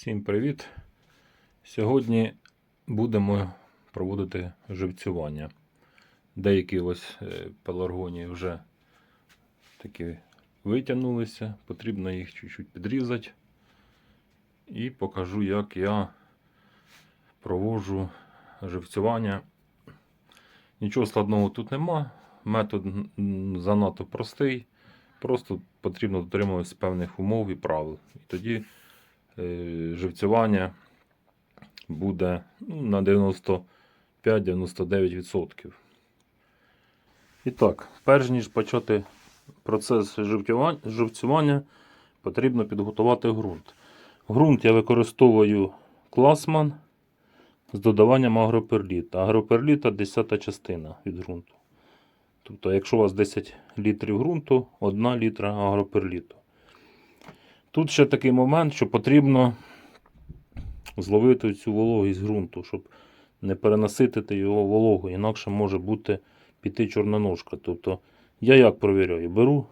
Всім привіт! Сьогодні будемо проводити живцювання. Деякі ось е, пеларгонії вже такі витягнулися, потрібно їх чуть-чуть підрізати. І покажу, як я проводжу живцювання. Нічого складного тут нема. Метод занадто простий. Просто потрібно дотримуватися певних умов і правил. І тоді живцювання буде ну, на 95-99%. І так, перш ніж почати процес живцювання, потрібно підготувати ґрунт. Ґрунт я використовую класман з додаванням агроперліта. Агроперліта 10 частина від ґрунту. Тобто, якщо у вас 10 літрів ґрунту, 1 літра агроперліту. Тут ще такий момент, що потрібно зловити цю вологість ґрунту, щоб не перенаситити його вологою, інакше може бути піти чорноножка. Тобто я як провіряю? Беру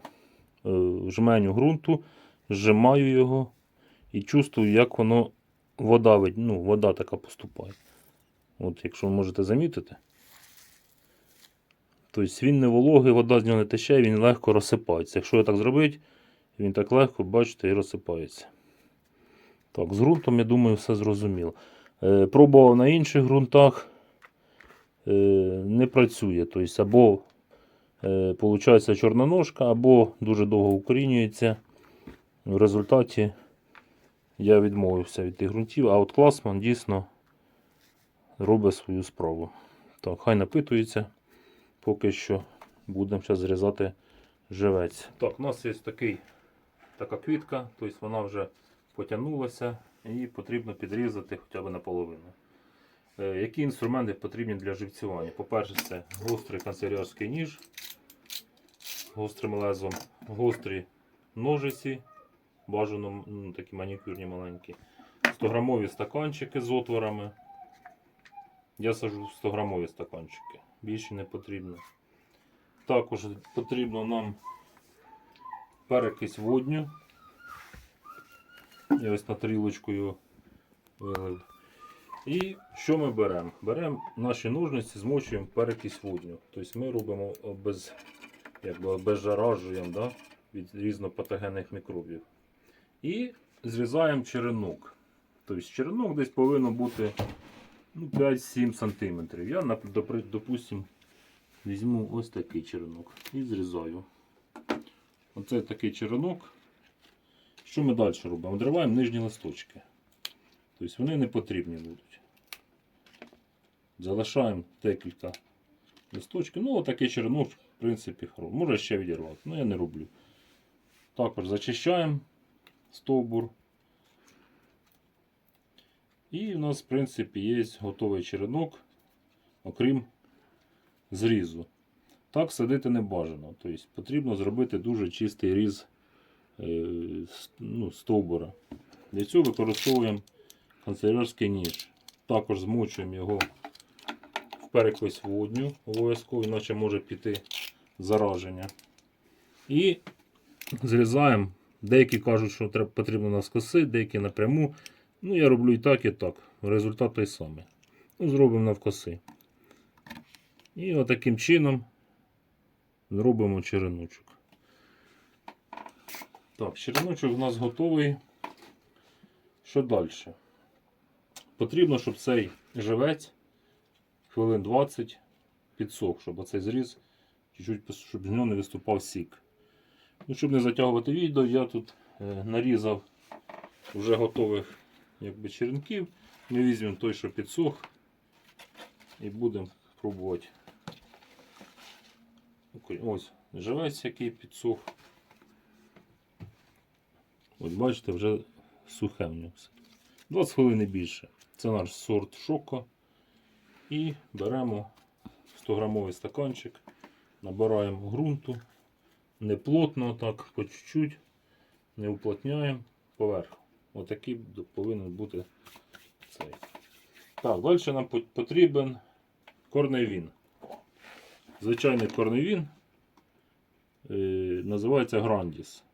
е, жменю ґрунту, зжимаю його і чувствую, як воно вода, ну, вода така поступає. От, якщо ви можете замітити. Тобто він не вологий, вода з нього не тече, він легко розсипається. Якщо я так зробити, він так легко, бачите, і розсипається. Так, з ґрунтом, я думаю, все зрозуміло. Е, пробував на інших ґрунтах, е, не працює. Тобто, або е, получається чорноножка, або дуже довго укорінюється. В результаті я відмовився від тих ґрунтів, а от класман дійсно робить свою справу. Так, хай напитується. Поки що будемо зрізати живець. Так, у нас є такий, така квітка, тобто вона вже потягнулася і потрібно підрізати хоча б наполовину. Е, які інструменти потрібні для живцювання? По-перше, це гострий канцелярський ніж гострим лезом, гострі ножиці, бажано ну, такі манікюрні маленькі, 100-грамові стаканчики з отворами. Я сажу в 100-грамові стаканчики, більше не потрібно. Також потрібно нам перекись водню. Я ось на тарілочку його вилив. І що ми беремо? Беремо наші ножниці, змочуємо перекись водню. Тобто ми робимо без, якби обезжаражуємо да, від різнопатогенних мікробів. І зрізаємо черенок. Тобто черенок десь повинен бути ну, 5-7 см. Я, нап- допри- допустим, візьму ось такий черенок і зрізаю. Оце такий черенок. Що ми далі робимо? Одриваємо нижні листочки. Тобто вони не потрібні будуть. Залишаємо декілька листочків. Ну, отакий черенок, в принципі, хороший. Може ще відірвати, але я не роблю. Також зачищаємо стовбур. І у нас, в принципі, є готовий черенок, окрім зрізу. Так садити не бажано. Тобто потрібно зробити дуже чистий різ е, ну, стовбура. Для цього використовуємо канцелярський ніж. Також змочуємо його в переквись водню, обов'язково, іначе може піти зараження. І зрізаємо. Деякі кажуть, що треба, потрібно навскоси, деякі напряму. Ну, я роблю і так, і так. Результат той самий. Ну, зробимо навкоси. І отаким чином зробимо череночок. Так, череночок у нас готовий. Що далі? Потрібно, щоб цей живець хвилин 20 підсох, щоб оцей зріз, щоб з нього не виступав сік. Ну, щоб не затягувати відео, я тут е, нарізав вже готових якби, черенків. Ми візьмемо той, що підсох, і будемо пробувати. Ось живець, який підсох. От бачите, вже сухе в нього все. 20 хвилин і більше. Це наш сорт шоко. І беремо 100-грамовий стаканчик, набираємо ґрунту. Не плотно, так, по чуть-чуть, не уплотняємо поверх. Отакий повинен бути цей. Так, далі нам по- потрібен корневін. Звичайний корневін е, називається Грандіс.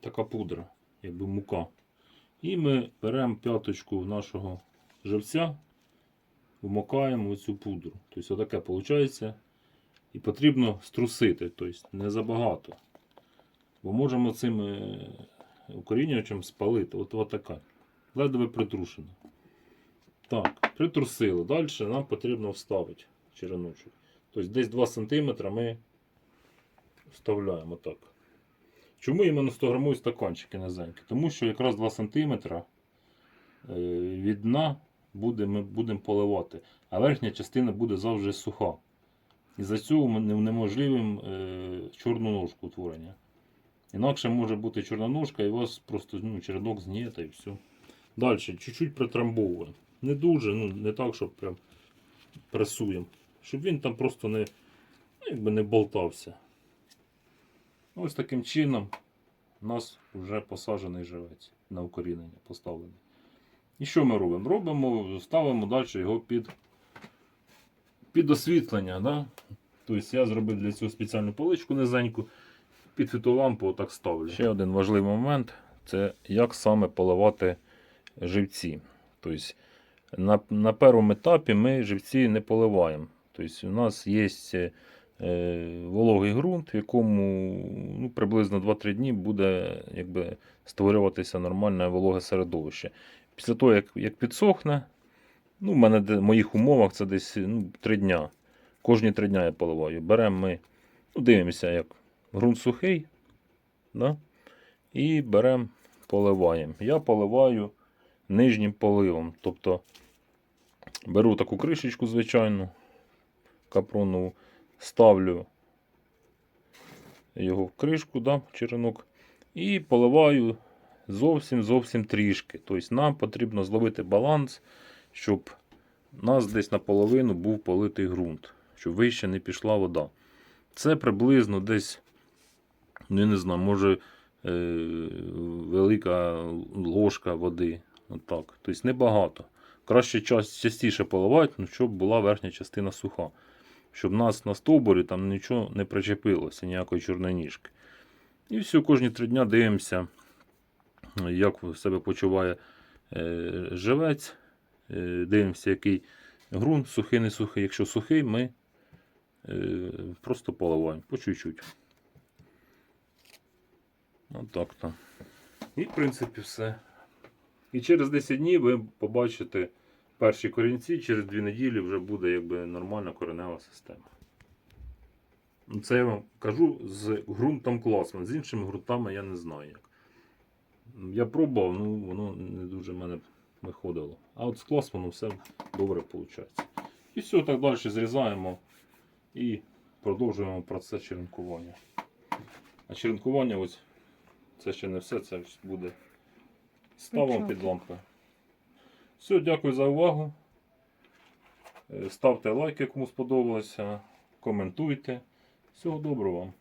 Така пудра, якби мука. І ми беремо п'яточку нашого живця, вмокаємо цю пудру. Тобто отаке виходить. І потрібно струсити, тобто не забагато. Бо можемо цим е, укорінювачем спалити. От, от така. Ледве притрушена. Так, притрусили. Далі нам потрібно вставити череночок. Тобто десь 2 см ми вставляємо так. Чому іменно 100 грамові стаканчики низенькі? Тому що якраз 2 см е, від дна буде, ми будемо поливати, а верхня частина буде завжди суха. І за цього ми неможливим е, чорну ножку утворення. Інакше може бути чорна ножка, і у вас просто ну, чередок згніє і все. Далі, чуть-чуть притрамбовуємо. Не дуже, ну не так, щоб прям пресуємо. Щоб він там просто не, ну, якби не болтався. Ось таким чином у нас вже посаджений живець на укорінення поставлений. І що ми робимо? Робимо, ставимо далі його під, під освітлення. Да? Тобто я зробив для цього спеціальну поличку низеньку, під фітолампу отак ставлю. Ще один важливий момент це як саме поливати живці. Тобто на, на першому етапі ми живці не поливаємо. Тобто у нас є е, вологий ґрунт, в якому ну, приблизно 2-3 дні буде якби, створюватися нормальне вологе середовище. Після того, як, як підсохне, ну, в мене в моїх умовах це десь ну, 3 дня. Кожні 3 дня я поливаю. Беремо ми, ну, дивимося, як ґрунт сухий. Да? І беремо, поливаємо. Я поливаю нижнім поливом. Тобто беру таку кришечку звичайну, капронову, ставлю його в кришку, да, черенок, і поливаю зовсім зовсім трішки. Тобто нам потрібно зловити баланс, щоб у нас десь наполовину був политий ґрунт, щоб вище не пішла вода. Це приблизно десь, ну я не знаю, може е, велика ложка води. Тобто небагато. Краще частіше поливати, ну, щоб була верхня частина суха. Щоб нас на стовбурі там нічого не причепилося, ніякої чорної ніжки. І все, кожні три дня дивимося, як себе почуває е, живець. Е, дивимося, який ґрунт, сухий, не сухий. Якщо сухий, ми е, просто поливаємо по чуть-чуть. Отак то. І, в принципі, все. І через 10 днів ви побачите перші корінці, через 2 неділі вже буде якби нормальна коренева система. Ну, Це я вам кажу з ґрунтом класмен. З іншими ґрунтами я не знаю як. Я пробував, ну воно не дуже в мене виходило. А от з класменом все добре виходить. І все, так далі зрізаємо і продовжуємо процес черенкування. А черенкування ось це ще не все, це буде ставом під лампою. Все, дякую за увагу. Е, Ставте лайки, кому сподобалося. Коментуйте. Всього доброго вам.